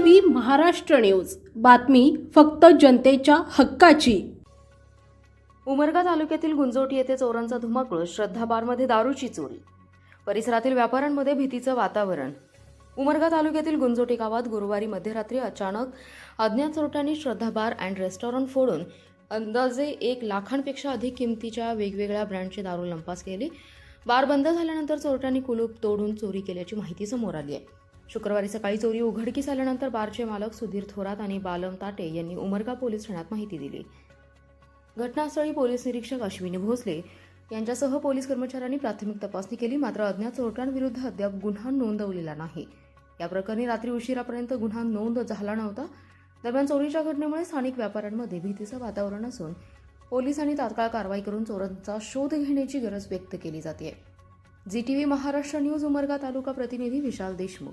V Maharashtra news. बातमी फक्त जनतेच्या हक्काची. उमरगा तालुक्यातील गुंजोटी येथे चोरांचा धुमाकूळ श्रद्धा बारमध्ये दारूची चोरी. परिसरातील व्यापाऱ्यांमध्ये भीतीचं वातावरण. उमरगा तालुक्यातील गुंजोटी गावात गुरुवारी मध्यरात्री अचानक अज्ञात चोरट्यांनी श्रद्धा बार अँड रेस्टॉरंट फोडून अंदाजे एक लाखांपेक्षा अधिक किमतीच्या वेगवेगळ्या ब्रँडची दारू लंपास केली. बार बंद झाल्यानंतर चोरट्यांनी कुलूप तोडून चोरी केल्याची माहिती समोर आली आहे. शुक्रवारी सकाळी चोरी उघडकीस आल्यानंतर बारचे मालक सुधीर थोरात आणि बालम ताटे यांनी उमरगा पोलीस ठाण्यात माहिती दिली. घटनास्थळी पोलीस निरीक्षक अश्विनी भोसले यांच्यासह पोलीस कर्मचाऱ्यांनी प्राथमिक तपासणी केली मात्र अज्ञात चोरट्यांविरुद्ध अद्याप गुन्हा नोंदवलेला नाही. या प्रकरणी रात्री उशिरापर्यंत गुन्हा नोंद झाला नव्हता. दरम्यान चोरीच्या घटनेमुळे स्थानिक व्यापाऱ्यांमध्ये भीतीचं वातावरण असून पोलिसांनी तात्काळ कारवाई करून चोरांचा शोध घेण्याची गरज व्यक्त केली जाते G T V Maharashtra news Umarga तालुका प्रतिनिधी विशाल देशमुख.